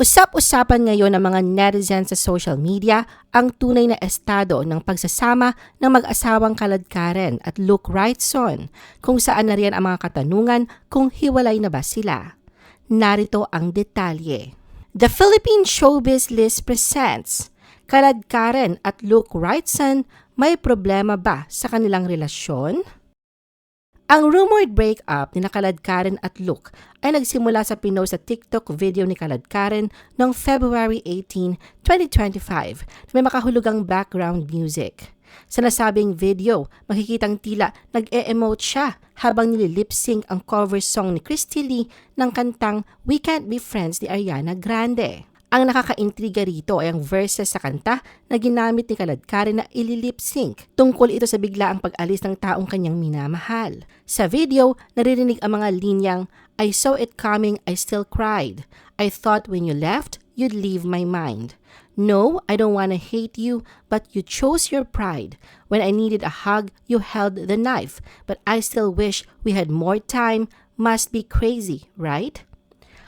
Usap-usapan ngayon ng mga netizens sa social media ang tunay na estado ng pagsasama ng mag-asawang kaladkaren at Luke Wrightson kung saan na riyan ang mga katanungan kung hiwalay na ba sila. Narito ang detalye. The Philippine Showbiz List presents Kaladkaren at Luke Wrightson may problema ba sa kanilang relasyon? Ang rumored breakup ni Kalad Karen at Luke ay nagsimula sa pinost sa TikTok video ni Kalad Karen noong February 18, 2025 na may makahulugang background music. Sa nasabing video, makikitang tila nag-e-emote siya habang nililip sync ang cover song ni Christy Lee ng kantang We Can't Be Friends ni Ariana Grande. Ang nakakaintriga rito ay ang verses sa kanta na ginamit ni Kaladkari na ililip sync. Tungkol ito sa biglaang pag-alis ng taong kanyang minamahal. Sa video, naririnig ang mga linyang, I saw it coming, I still cried. I thought when you left, you'd leave my mind. No, I don't want to hate you, but you chose your pride. When I needed a hug, you held the knife. But I still wish we had more time. Must be crazy, right?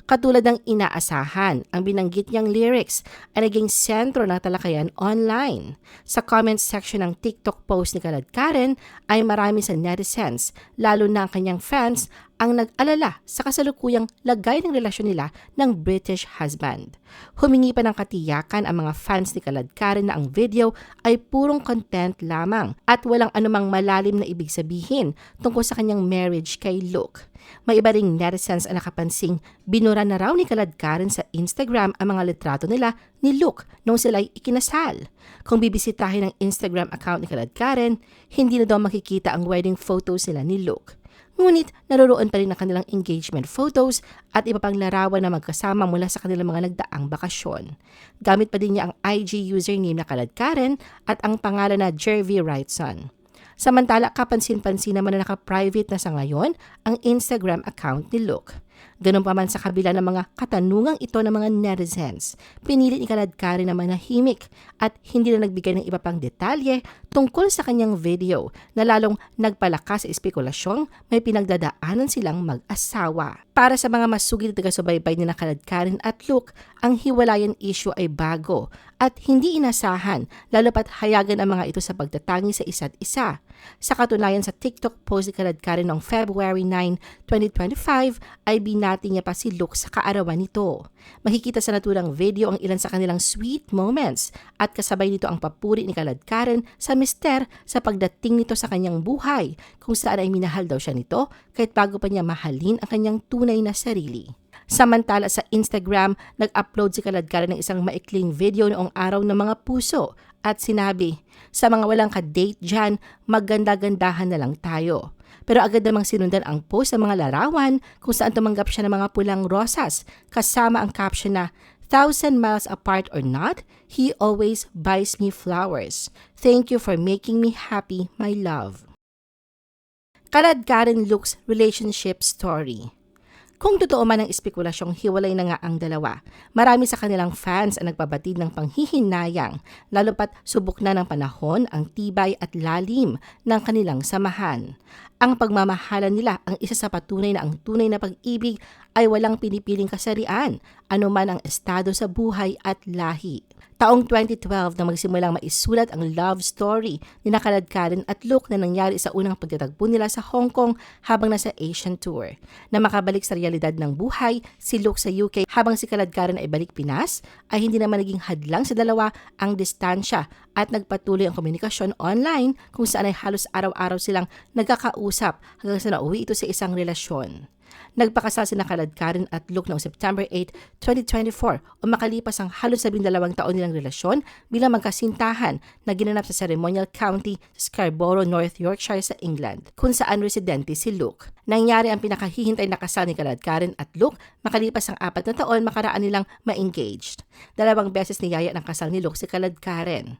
Katulad ng inaasahan, ang binanggit niyang lyrics ay naging sentro ng talakayan online. Sa comment section ng TikTok post ni Kalad Karen ay marami sa netizens, lalo na ang kanyang fans, ang nag-alala sa kasalukuyang lagay ng relasyon nila ng British husband. Humingi pa ng katiyakan ang mga fans ni Kalad Karen na ang video ay purong content lamang at walang anumang malalim na ibig sabihin tungkol sa kanyang marriage kay Luke. May iba ring netizens ang nakapansing binura na raw ni Kalad Karen sa Instagram ang mga litrato nila ni Luke nung sila'y ikinasal. Kung bibisitahin ang Instagram account ni Kalad Karen, hindi na daw makikita ang wedding photos nila ni Luke. Ngunit naroroon pa rin ang kanilang engagement photos at iba pang larawan na magkasama mula sa kanilang mga nagdaang bakasyon. Gamit pa din niya ang IG username na Kalad Karen at ang pangalan na Jervy Wrightson. Samantala, kapansin-pansin naman na naka-private na sa ngayon ang Instagram account ni Luke. Ganun pa man sa kabila ng mga katanungang ito ng mga netizens, pinili ni Kaladkari na manahimik at hindi na nagbigay ng iba pang detalye tungkol sa kanyang video na lalong nagpalakas sa espekulasyong may pinagdadaanan silang mag-asawa. Para sa mga masugid na taga-subaybay ni Kaladkarin at Luke, ang hiwalayan issue ay bago at hindi inasahan lalo pat hayagan ang mga ito sa pagtatangi sa isa't isa. Sa katunayan sa TikTok post ni Kaladkarin noong February 9, 2025 ay binati niya pa si Luke sa kaarawan nito. Makikita sa naturang video ang ilan sa kanilang sweet moments at kasabay nito ang papuri ni Kaladkarin sa mister sa pagdating nito sa kanyang buhay kung saan ay minahal daw siya nito kahit bago pa niya mahalin ang kanyang tunay na sarili. Samantala sa Instagram, nag-upload si Kaladkara ng isang maikling video noong araw ng mga puso at sinabi, sa mga walang ka-date dyan, maganda-gandahan na lang tayo. Pero agad namang sinundan ang post sa mga larawan kung saan tumanggap siya ng mga pulang rosas kasama ang caption na Thousand miles apart or not, he always buys me flowers. Thank you for making me happy, my love. Kalad Karen Luke's relationship story. Kung totoo man ang espekulasyong hiwalay na nga ang dalawa, marami sa kanilang fans ang nagbabatid ng panghihinayang, lalo pat subok na ng panahon ang tibay at lalim ng kanilang samahan. Ang pagmamahalan nila ang isa sa patunay na ang tunay na pag-ibig ay walang pinipiling kasarian, anuman ang estado sa buhay at lahi. Taong 2012 na magsimulang maisulat ang love story ni Nakalad Karen at Luke na nangyari sa unang pagtatagpo nila sa Hong Kong habang nasa Asian Tour. Na makabalik sa realidad ng buhay, si Luke sa UK habang si Kalad Karen ay balik Pinas, ay hindi naman naging hadlang sa dalawa ang distansya at nagpatuloy ang komunikasyon online kung saan ay halos araw-araw silang nagkakausap hanggang sa nauwi ito sa isang relasyon. Nagpakasal si Nakalad Karen at Luke noong September 8, 2024 o makalipas ang halos 12 taon nilang relasyon bilang magkasintahan na ginanap sa Ceremonial County sa Scarborough, North Yorkshire sa England, kung saan residente si Luke. Nangyari ang pinakahihintay na kasal ni Kalad Karen at Luke makalipas ang apat na taon makaraan nilang ma-engaged. Dalawang beses niyaya ng kasal ni Luke si Kalad Karen.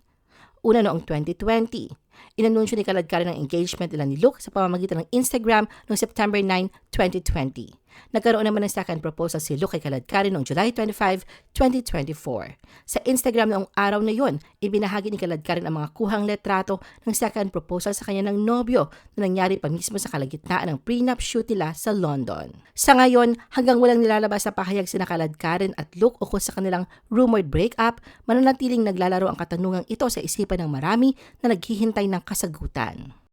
Una noong 2020. Inanunsyo ni Kalad Karen ang engagement nila ni Luke sa pamamagitan ng Instagram noong September 9, 2020. Nagkaroon naman ng second proposal si Luke kay Kaladkarin noong July 25, 2024. Sa Instagram noong araw na yon, ibinahagi ni Kaladkarin ang mga kuhang letrato ng second proposal sa kanya ng nobyo na nangyari pa mismo sa kalagitnaan ng prenup shoot nila sa London. Sa ngayon, hanggang walang nilalabas sa pahayag sina Kaladkarin at Luke ukol sa kanilang rumored breakup, mananatiling naglalaro ang katanungang ito sa isipan ng marami na naghihintay ng kasagutan.